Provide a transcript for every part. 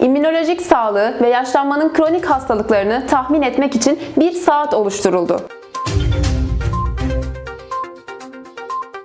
İmmünolojik sağlığı ve yaşlanmanın kronik hastalıklarını tahmin etmek için bir saat oluşturuldu.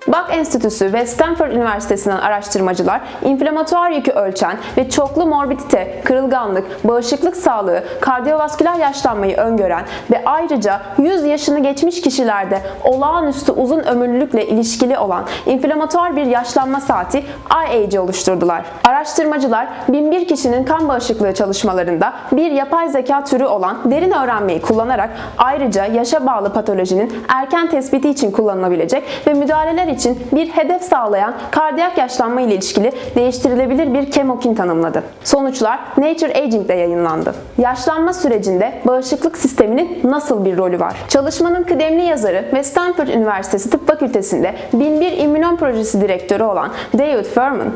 Bach Enstitüsü ve Stanford Üniversitesi'nden araştırmacılar inflamatuar yükü ölçen ve çoklu morbidite, kırılganlık, bağışıklık sağlığı, kardiyovasküler yaşlanmayı öngören ve ayrıca 100 yaşını geçmiş kişilerde olağanüstü uzun ömürlülükle ilişkili olan inflamatuar bir yaşlanma saati IAG'i oluşturdular. Araştırmacılar 1001 kişinin kan bağışıklığı çalışmalarında bir yapay zeka türü olan derin öğrenmeyi kullanarak ayrıca yaşa bağlı patolojinin erken tespiti için kullanılabilecek ve müdahaleler için bir hedef sağlayan kardiyak yaşlanma ile ilişkili değiştirilebilir bir kemokin tanımladı. Sonuçlar Nature Aging'de yayınlandı. Yaşlanma sürecinde bağışıklık sisteminin nasıl bir rolü var? Çalışmanın kıdemli yazarı ve Stanford Üniversitesi Tıp Fakültesi'nde 1001 İmmünon Projesi direktörü olan David Furman,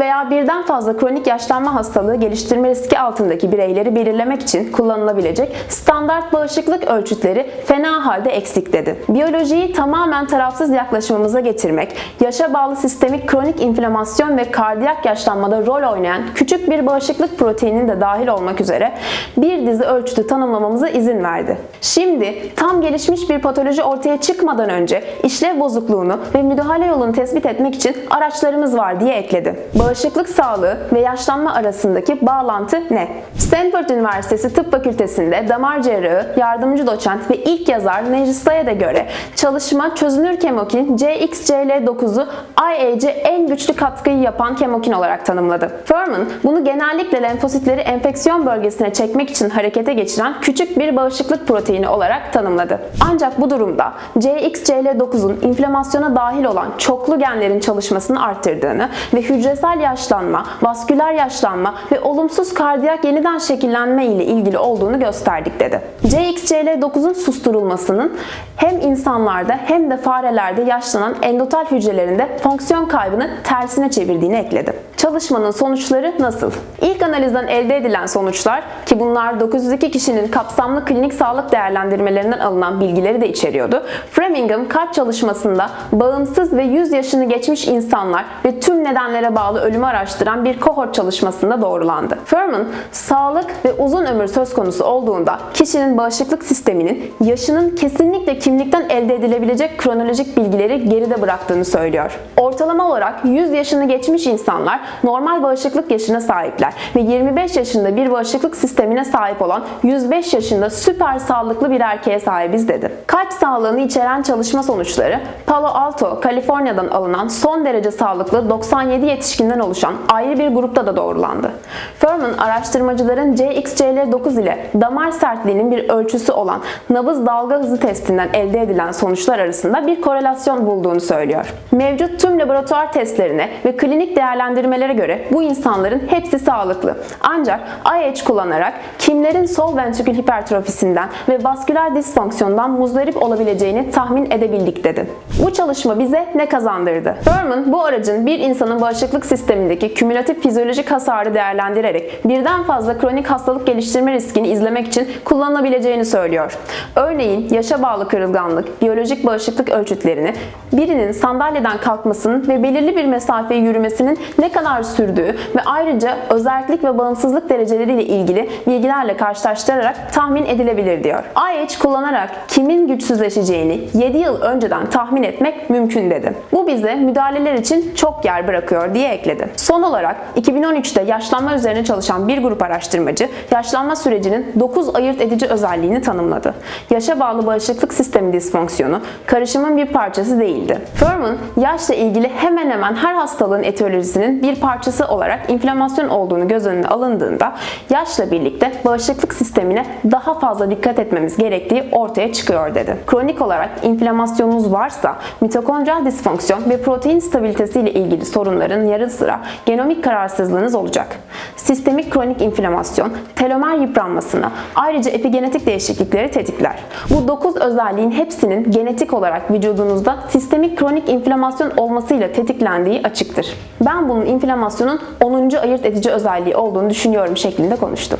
veya birden fazla kronik yaşlanma hastalığı geliştirme riski altındaki bireyleri belirlemek için kullanılabilecek standart bağışıklık ölçütleri fena halde eksik dedi. Biyolojiyi tamamen tarafsız yaklaşımımıza getirmek, yaşa bağlı sistemik kronik inflamasyon ve kardiyak yaşlanmada rol oynayan küçük bir bağışıklık proteininin de dahil olmak üzere bir dizi ölçütü tanımlamamıza izin verdi. Şimdi tam gelişmiş bir patoloji ortaya çıkmadan önce işlev bozukluğunu ve müdahale yolunu tespit etmek için araçlarımız var diye ekledi. Bağışıklık sağlığı ve yaşlanma arasındaki bağlantı ne? Stanford Üniversitesi Tıp Fakültesi'nde damar cerrahı, yardımcı doçent ve ilk yazar Necista'ya göre çalışma çözünür kemokin CXCL9'u IAG'e en güçlü katkıyı yapan kemokin olarak tanımladı. Furman bunu genellikle lenfositleri enfeksiyon bölgesine çekmek için harekete geçiren küçük bir bağışıklık proteini olarak tanımladı. Ancak bu durumda CXCL9'un inflamasyona dahil olan çoklu genlerin çalışmasını arttırdığını ve hücresel yaşlanma, vasküler yaşlanma ve olumsuz kardiyak yeniden şekillenme ile ilgili olduğunu gösterdik dedi. CXCL9'un susturulmasının hem insanlarda hem de farelerde yaşlanan endotel hücrelerinde fonksiyon kaybını tersine çevirdiğini ekledi. Çalışmanın sonuçları nasıl? İlk analizden elde edilen sonuçlar ki bunlar 902 kişinin kapsamlı klinik sağlık değerlendirmelerinden alınan bilgileri de içeriyordu. Framingham kalp çalışmasında bağımsız ve 100 yaşını geçmiş insanlar ve tüm nedenlere bağlı ölümü araştıran bir kohort çalışmasında doğrulandı. Furman, sağlık ve uzun ömür söz konusu olduğunda kişinin bağışıklık sisteminin yaşının kesinlikle kimlikten elde edilebilecek kronolojik bilgileri geride bıraktığını söylüyor. Ortalama olarak 100 yaşını geçmiş insanlar normal bağışıklık yaşına sahipler ve 25 yaşında bir bağışıklık sistemine sahip olan 105 yaşında süper sağlıklı bir erkeğe sahibiz dedi. Kalp sağlığını içeren çalışma sonuçları Palo Alto, Kaliforniya'dan alınan son derece sağlıklı 97 yetişkinden oluşan ayrı bir grupta da doğrulandı. Furman araştırmacıların CXCL9 ile damar sertliğinin bir ölçüsü olan nabız dalga hızı testinden elde edilen sonuçlar arasında bir korelasyon bulduğunu söylüyor. Mevcut tüm laboratuvar testlerine ve klinik değerlendirmelere göre bu insanların hepsi sağlıklı. Ancak IH kullanarak kimlerin sol ventrikül hipertrofisinden ve vasküler disfonksiyondan muzdarip olabileceğini tahmin edebildik dedi. Bu çalışma bize ne kazandırdı? Furman bu aracın bir insanın bağışıklık sistemindeki kümülatif fizyolojik hasarı değerlendirerek birden fazla kronik hastalık geliştirme riskini izlemek için kullanılabileceğini söylüyor. Örneğin yaşa bağlı kırılganlık, biyolojik bağışıklık ölçütlerini birinin sandalyeden kalkmasının ve belirli bir mesafeyi yürümesinin ne kadar sürdüğü ve ayrıca özellik ve bağımsızlık dereceleriyle ilgili bilgilerle karşılaştırarak tahmin edilebilir diyor. IH kullanarak kimin güçsüzleşeceğini 7 yıl önceden tahmin etmek mümkün dedi. Bu bize müdahaleler için çok yer bırakıyor diye ekledi. Son olarak 2013'te yaşlanma üzerine çalışan bir grup araştırmacı yaşlanma sürecinin 9 ayırt edici özelliğini tanımladı. Yaşa bağlı bağışıklık sistemi disfonksiyonu karışımın bir parçası değildi. Furman yaşla ilgili hemen hemen her hastalığın etiyolojisinin bir parçası olarak inflamasyon olduğunu göz önüne alındığında yaşla birlikte bağışıklık sistemine daha fazla dikkat etmemiz gerektiği ortaya çıkıyor dedi. Kronik olarak inflamasyonunuz varsa mitokondriyal disfonksiyon ve protein stabilitesi ile ilgili sorunların yarı sıra genomik kararsızlığınız olacak. Sistemik kronik inflamasyon telomer yıpranmasına ayrıca epigenetik değişiklikleri tetikler. Bu 9 özelliğin hepsinin genetik olarak vücudunuzda sistemik kronik inflamasyon olmasıyla tetiklendiği açıktır. Ben bunun inflamasyonun 10. ayırt edici özelliği olduğunu düşünüyorum şeklinde konuştum.